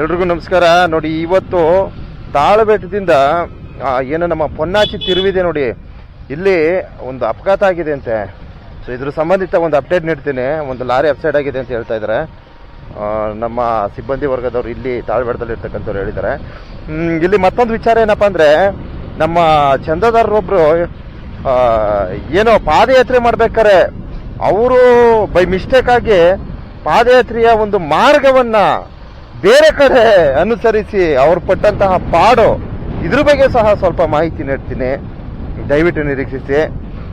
ಎಲ್ರಿಗೂ ನಮಸ್ಕಾರ. ನೋಡಿ, ಇವತ್ತು ತಾಳಬೆಟ್ಟದಿಂದ ಏನು ನಮ್ಮ ಪೊನ್ನಾಚಿ ತಿರುವಿದೆ ನೋಡಿ. ಇಲ್ಲಿ ಒಂದು ಅಪಘಾತ ಆಗಿದೆ ಅಂತೆ. ಸೊ ಇದ್ರ ಸಂಬಂಧಿತ ಒಂದು ಅಪ್ಡೇಟ್ ನೀಡ್ತೀನಿ. ಒಂದು ಲಾರಿ ಅಪ್ಸೈಡ್ ಆಗಿದೆ ಅಂತ ಹೇಳ್ತಾ ಇದ್ದಾರೆ ನಮ್ಮ ಸಿಬ್ಬಂದಿ ವರ್ಗದವರು ಇಲ್ಲಿ ತಾಳ್ಬೇಡದಲ್ಲಿ ಇರ್ತಕ್ಕಂಥವ್ರು ಹೇಳಿದ್ದಾರೆ ಇಲ್ಲಿ ಮತ್ತೊಂದು ವಿಚಾರ ಏನಪ್ಪ ಅಂದರೆ, ನಮ್ಮ ಚಂದದಾರರೊಬ್ಬರು ಏನೋ ಪಾದಯಾತ್ರೆ ಮಾಡ್ಬೇಕಾರೆ. ಅವರು ಬೈ ಮಿಸ್ಟೇಕ್ ಆಗಿ ಪಾದಯಾತ್ರೆಯ ಒಂದು ಮಾರ್ಗವನ್ನ ಬೇರೆ ಕಡೆ ಅನುಸರಿಸಿ ಅವ್ರು ಪಟ್ಟಂತಹ ಪಾಡು ಇದ್ರ ಬಗ್ಗೆ ಸಹ ಸ್ವಲ್ಪ ಮಾಹಿತಿ ನೀಡ್ತೀನಿ. ದಯವಿಟ್ಟು ನಿರೀಕ್ಷಿಸಿ.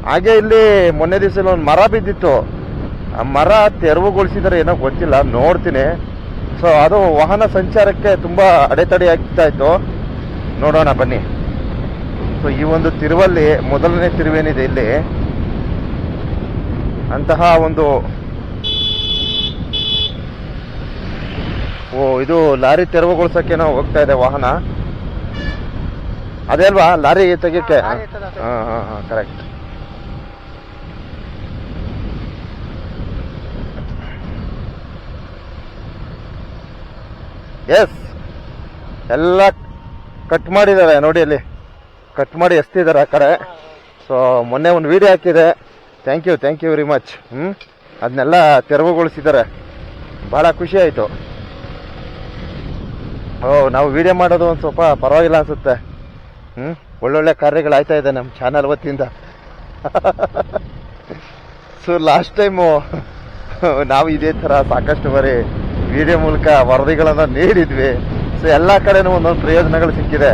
ಹಾಗೆ ಇಲ್ಲಿ ಮೊನ್ನೆ ದಿವಸ ಒಂದು ಮರ ಬಿದ್ದಿತ್ತು. ಆ ಮರ ತೆರವುಗೊಳಿಸಿದರೆ ಏನೋ ಗೊತ್ತಿಲ್ಲ, ನೋಡ್ತೀನಿ. ಸೊ ಅದು ವಾಹನ ಸಂಚಾರಕ್ಕೆ ತುಂಬಾ ಅಡೆತಡೆ ಆಗ್ತಾ ಇತ್ತು. ನೋಡೋಣ, ಬನ್ನಿ. ಸೊ ಈ ಒಂದು ತಿರುವಲ್ಲಿ, ಮೊದಲನೇ ತಿರುವೇನಿದೆ ಇಲ್ಲಿ. ಅಂತಹ ಒಂದು ಓ ಇದು ಲಾರಿ ತೆರವುಗೊಳಿಸಕ್ಕೆ ನಾವು ಹೋಗ್ತಾ ಇದೆ ವಾಹನ. ಅದೇ ಅಲ್ವಾ? ಲಾರಿ ತೆಗಿಯಕ್ಕೆ? ಹಾಂ ಹಾಂ ಹಾಂ ಕರೆಕ್ಟ್ ಎಸ್ ಎಲ್ಲ ಕಟ್ ಮಾಡಿದ್ದಾರೆ ನೋಡಿ ಅಲ್ಲಿ. ಕಟ್ ಮಾಡಿ ಎಸ್ತಿದ್ದಾರೆ ಆ ಕಡೆ. ಸೊ ಮೊನ್ನೆ ಒಂದು ವಿಡಿಯೋ ಹಾಕಿದೆ. Thank you thank you very much ಹ್ಞೂ ಅದನ್ನೆಲ್ಲ ತೆರವುಗೊಳಿಸಿದ್ದಾರೆ. ಭಾಳ ಖುಷಿ ಆಯಿತು. ಓ, ನಾವು ವಿಡಿಯೋ ಮಾಡೋದು ಒಂದು ಸ್ವಲ್ಪ ಪರವಾಗಿಲ್ಲ ಅನ್ಸುತ್ತೆ. ಹ್ಞೂ ಒಳ್ಳೊಳ್ಳೆ ಕಾರ್ಯಗಳು ಆಯ್ತಾ ಇದೆ ನಮ್ಮ ಚಾನಲ್ ವತಿಯಿಂದ. ಸೊ ಲಾಸ್ಟ್ ಟೈಮು ನಾವು ಇದೇ ಥರ ಸಾಕಷ್ಟು ಬಾರಿ ವಿಡಿಯೋ ಮೂಲಕ ವರದಿಗಳನ್ನು ನೀಡಿದ್ವಿ. ಸೊ ಎಲ್ಲ ಕಡೆನೂ ಒಂದೊಂದು ಪ್ರಯೋಜನಗಳು ಸಿಕ್ಕಿದೆ.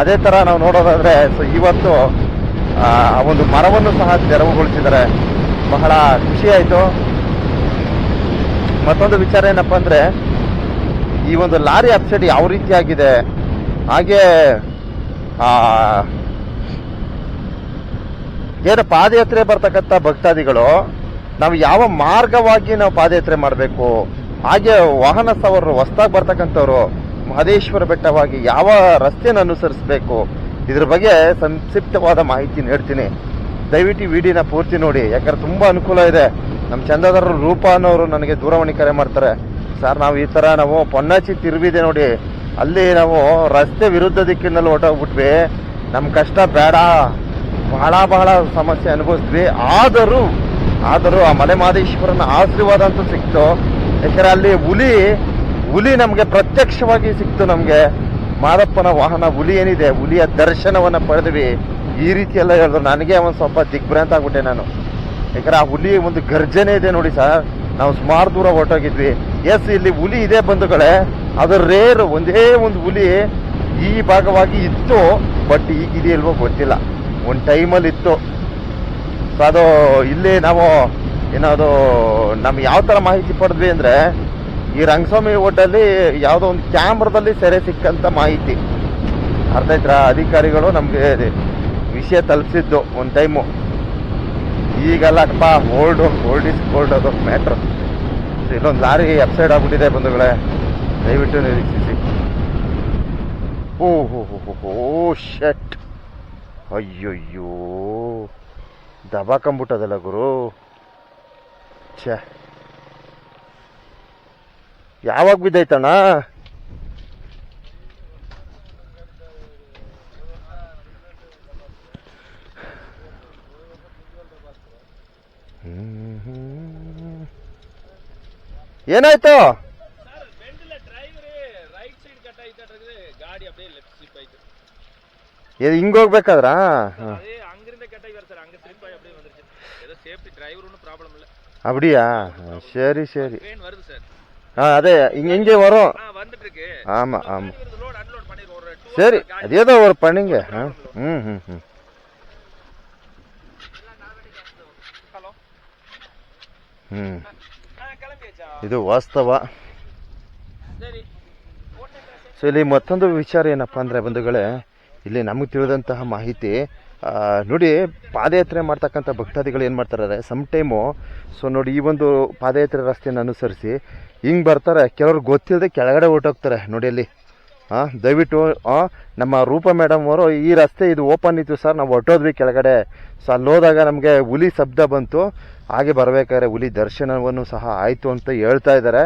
ಅದೇ ಥರ ನಾವು ನೋಡೋದಾದರೆ ಸೊ ಇವತ್ತು ಆ ಒಂದು ಮರವನ್ನು ಸಹ ತೆರವುಗೊಳಿಸಿದ್ದಾರೆ. ಬಹಳ ಖುಷಿ ಆಯಿತು. ಮತ್ತೊಂದು ವಿಚಾರ ಏನಪ್ಪ ಅಂದ್ರೆ ಈ ಒಂದು ಲಾರಿ ಅಪ್ಸೆಟ್ ಯಾವ ರೀತಿಯಾಗಿದೆ? ಹಾಗೆ, ಆ, ಏನು ಪಾದಯಾತ್ರೆ ಬರ್ತಕ್ಕಂಥ ಭಕ್ತಾದಿಗಳು, ನಾವು ಯಾವ ಮಾರ್ಗವಾಗಿ ನಾವು ಪಾದಯಾತ್ರೆ ಮಾಡಬೇಕು? ಹಾಗೆ ವಾಹನ ಸವಾರರು ಹೊಸ್ದಾಗಿ ಬರ್ತಕ್ಕಂಥವ್ರು, ಮಹದೇಶ್ವರ ಬೆಟ್ಟವಾಗಿ ಯಾವ ರಸ್ತೆಯನ್ನು ಅನುಸರಿಸಬೇಕು? ಇದ್ರ ಬಗ್ಗೆ ಸಂಕ್ಷಿಪ್ತವಾದ ಮಾಹಿತಿ ನೀಡ್ತೀನಿ ದಯವಿಟ್ಟು ವಿಡಿಯೋನ ಪೂರ್ತಿ ನೋಡಿ. ಯಾಕಂದ್ರೆ ತುಂಬಾ ಅನುಕೂಲ ಇದೆ. ನಮ್ಮ ಚಂದದಾರರು ರೂಪ ಅನ್ನೋರು ನನಗೆ ದೂರವಾಣಿ ಕರೆ ಮಾಡ್ತಾರೆ. ಸರ್, ನಾವು ಈ ತರ ನಾವು ಪೊನ್ನಾಚಿ ತಿರುವಿದೆ ನೋಡಿ. ಅಲ್ಲಿ ನಾವು ರಸ್ತೆ ವಿರುದ್ಧ ದಿಕ್ಕಿನಲ್ಲಿ ಹೊಟ್ಟೋಗ್ಬಿಟ್ವಿ ನಮ್ಮ ಕಷ್ಟ ಬೇಡ. ಬಹಳ ಬಹಳ ಸಮಸ್ಯೆ ಅನುಭವಿಸಿದ್ವಿ. ಆದರೂ ಆದರೂ ಆ ಮಲೆ ಮಾದೇಶ್ವರನ ಆಶೀರ್ವಾದ ಅಂತೂ ಸಿಕ್ತು. ಯಾಕಂದ್ರೆ ಅಲ್ಲಿ ಹುಲಿ ಹುಲಿ ನಮಗೆ ಪ್ರತ್ಯಕ್ಷವಾಗಿ ಸಿಕ್ತು ನಮಗೆ. ಮಾದಪ್ಪನ ವಾಹನ ಹುಲಿ ಏನಿದೆ, ಹುಲಿಯ ದರ್ಶನವನ್ನ ಪಡೆದ್ವಿ. ಈ ರೀತಿ ಎಲ್ಲ ಹೇಳಿದ್ರು. ನನಗೆ ಒಂದು ಸ್ವಲ್ಪ ದಿಗ್ಭ್ರಾಂತ ಆಗ್ಬಿಟ್ಟೆ ನಾನು. ಯಾಕಂದ್ರೆ ಆ ಹುಲಿ ಒಂದು ಗರ್ಜನೆ ಇದೆ ನೋಡಿ ಸರ್. ನಾವು ಸುಮಾರು ದೂರ ಹೊರಟೋಗಿದ್ವಿ. ಎಸ್ ಇಲ್ಲಿ ಹುಲಿ ಇದೆ ಬಂಧುಗಳೇ ಅದರ ರೇರ್ ಒಂದೇ ಒಂದು ಹುಲಿ ಈ ಭಾಗವಾಗಿ ಇತ್ತು ಬಟ್ ಈಗಿದೆಯಲ್ವೋ ಗೊತ್ತಿಲ್ಲ. ಒಂದು ಟೈಮಲ್ಲಿ ಇತ್ತು. ಸೊ ಅದು ಇಲ್ಲಿ ನಾವು ಏನಾದ್ರು ನಮ್ಗೆ ಯಾವ ಥರ ಮಾಹಿತಿ ಪಡೆದ್ವಿ ಅಂದರೆ, ಈ ರಂಗಸ್ವಾಮಿ ಹೋಟೆಲ್ಲಿ ಯಾವುದೋ ಒಂದು ಕ್ಯಾಮ್ರದಲ್ಲಿ ಸೆರೆ ಸಿಕ್ಕಂಥ ಮಾಹಿತಿ. ಅರ್ಥ ಅಧಿಕಾರಿಗಳು ನಮಗೆ ವಿಷಯ ತಲುಪಿಸಿದ್ದು ಒಂದು ಟೈಮು ಈಗಲ್ಲಪ್ಪ ಓಲ್ಡ್ ಓಲ್ಡ್ ಇಸ್ ಗೋಲ್ಡ್ ಅದು ಮ್ಯಾಟ್ರ್ ಇನ್ನೊಂದು ಲಾರಿ ಅಪ್ಸೈಡ್ ಆಗ್ಬಿಟ್ಟಿದೆ ಬಂಧುಗಳೇ. ದಯವಿಟ್ಟು ನಿರೀಕ್ಷಿಸಿ. ಓ ಹೋ ಹೋ ಶಟ್ ಅಯ್ಯಯ್ಯೋ. ದಬಾಕಂಬಿಟ್ಟದಲ್ಲ ಗುರು. ಛ. ಯಾವಾಗ ಬಿದ್ದೈತಣ್ಣ? அப்படியா ಹ, ಸರಿ ಸರಿ ட்ரெயின் வருது சார் ಹಾ ಅದೇ ಹಿಂಗ್ ಹಿಂಗೆ வரும் ஆ வந்துட்டு இருக்கு ஆமா ஆமா லோட் அன்லோட் பண்ணிடுவோம் ஒரு டூ சரி அது ஏதோ ஒரு பண்ணுங்க ஆ? ம் ம் ம் ஹலோ ಹ್ಮ್ ஆ கிளம்பியாச்சா ಇದು ವಾಸ್ತವ. ಸೊ ಇಲ್ಲಿ ಮತ್ತೊಂದು ವಿಚಾರ ಏನಪ್ಪ ಅಂದರೆ ಬಂಧುಗಳೇ, ಇಲ್ಲಿ ನಮಗೆ ತಿಳಿದಂತಹ ಮಾಹಿತಿ ನೋಡಿ, ಪಾದಯಾತ್ರೆ ಮಾಡ್ತಕ್ಕಂಥ ಭಕ್ತಾದಿಗಳು ಏನು ಮಾಡ್ತಾರೆ ಸಮ್ ಟೈಮು ಸೊ ನೋಡಿ, ಈ ಒಂದು ಪಾದಯಾತ್ರೆ ರಸ್ತೆಯನ್ನು ಅನುಸರಿಸಿ ಹಿಂಗೆ ಬರ್ತಾರೆ. ಕೆಲವ್ರು ಗೊತ್ತಿಲ್ಲದೆ ಕೆಳಗಡೆ ಹೊರ್ಟೋಗ್ತಾರೆ ನೋಡಿ ಅಲ್ಲಿ. ದಯವಿಟ್ಟು ನಮ್ಮ ರೂಪ ಮೇಡಮ್ ಅವರು ಈ ರಸ್ತೆ ಇದು ಓಪನ್ ಇತ್ತು ಸರ್, ನಾವು ಹೊಟ್ಟೋದ್ವಿ ಕೆಳಗಡೆ. ಸೊ ಅಲ್ಲಿ ಹೋದಾಗ ನಮಗೆ ಹುಲಿ ಶಬ್ದ ಬಂತು. ಹಾಗೆ ಬರಬೇಕಾದ್ರೆ ಹುಲಿ ದರ್ಶನವನ್ನು ಸಹ ಆಯಿತು ಅಂತ ಹೇಳ್ತಾ ಇದ್ದಾರೆ.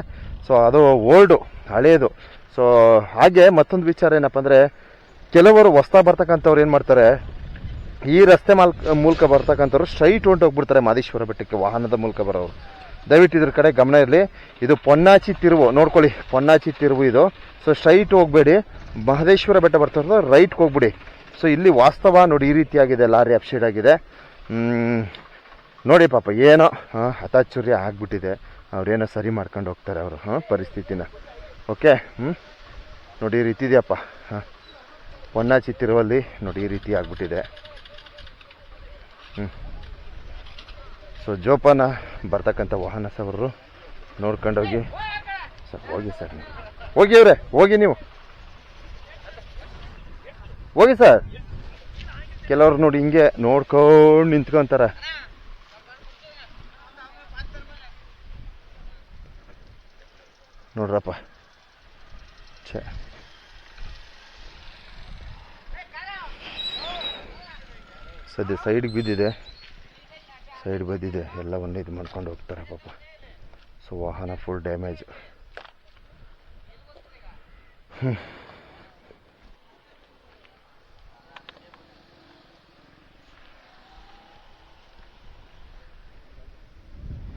ಸೊ ಅದು ಓಲ್ಡು, ಹಳೇದು. ಸೊ ಹಾಗೆ ಮತ್ತೊಂದು ವಿಚಾರ ಏನಪ್ಪ ಅಂದರೆ, ಕೆಲವರು ಹೊಸ್ತಾ ಬರ್ತಕ್ಕಂಥವ್ರು ಏನು ಮಾಡ್ತಾರೆ, ಈ ರಸ್ತೆ ಮಾಲ್, ಮೂಲಕ ಬರ್ತಕ್ಕಂಥವ್ರು ಸ್ಟ್ರೈಟ್ ಹೊಂಟೋಗ್ಬಿಡ್ತಾರೆ ಮಾದೇಶ್ವರ ಬೆಟ್ಟಕ್ಕೆ, ವಾಹನದ ಮೂಲಕ ಬರೋರು. ದಯವಿಟ್ಟು ಇದ್ರ ಕಡೆ ಗಮನ ಇರಲಿ. ಇದು ಪೊನ್ನಾಚಿ ತಿರುವು, ನೋಡ್ಕೊಳ್ಳಿ, ಪೊನ್ನಾಚಿ ತಿರುವು ಇದು. ಸೊ ಸ್ಟ್ರೈಟ್ ಹೋಗಬೇಡಿ. ಮಹದೇಶ್ವರ ಬೆಟ್ಟ ಬರ್ತಾ ರೈಟ್ಗೆ ಹೋಗ್ಬಿಡಿ. ಸೊ ಇಲ್ಲಿ ವಾಸ್ತವ ನೋಡಿ ಈ ರೀತಿಯಾಗಿದೆ, ಲಾರಿ ಅಪ್ಸೈಡ್ ಆಗಿದೆ. ನೋಡಿ ಪಾಪ, ಏನೋ, ಹಾಂ ಹತಾಚುರ್ಯ ಆಗಿಬಿಟ್ಟಿದೆ. ಅವ್ರೇನೋ ಸರಿ ಮಾಡ್ಕೊಂಡು ಹೋಗ್ತಾರೆ ಅವರು, ಹಾಂ, ಪರಿಸ್ಥಿತಿನ. ಓಕೆ ಹ್ಞೂ ನೋಡಿ ಈ ರೀತಿ ಇದೆಯಪ್ಪ, ಹಾಂ. ಪೊನ್ನಾಚಿ ತಿರುವಲ್ಲಿ ನೋಡಿ ಈ ರೀತಿ ಆಗ್ಬಿಟ್ಟಿದೆ. ಹ್ಞೂ ಸೊ ಜೋಪಾನ ಬರ್ತಕ್ಕಂಥ ವಾಹನ ಸವರರು ನೋಡ್ಕೊಂಡೋಗಿ ಸರ್, ಹೋಗಿ ಸರ್ ಹೋಗಿ ಅವರೇ, ಹೋಗಿ ನೀವು. ಹೋಗಿ ಸರ್. ಕೆಲವ್ರು ನೋಡಿ ಹಿಂಗೆ ನೋಡ್ಕೊಂಡು ನಿಂತ್ಕೊಂತಾರೆ. ನೋಡ್ರಪ್ಪ. ಛೇ. ಸದ್ಯ ಸೈಡ್ಗೆ ಬಿದ್ದಿದೆ. ಸೈಡ್ ಬದಿದೆ ಎಲ್ಲವನ್ನೂ ಇದು ಮಾಡ್ಕೊಂಡು ಹೋಗ್ತಾರೆ ಪಾಪ. ಸೊ ವಾಹನ ಫುಲ್ ಡ್ಯಾಮೇಜ್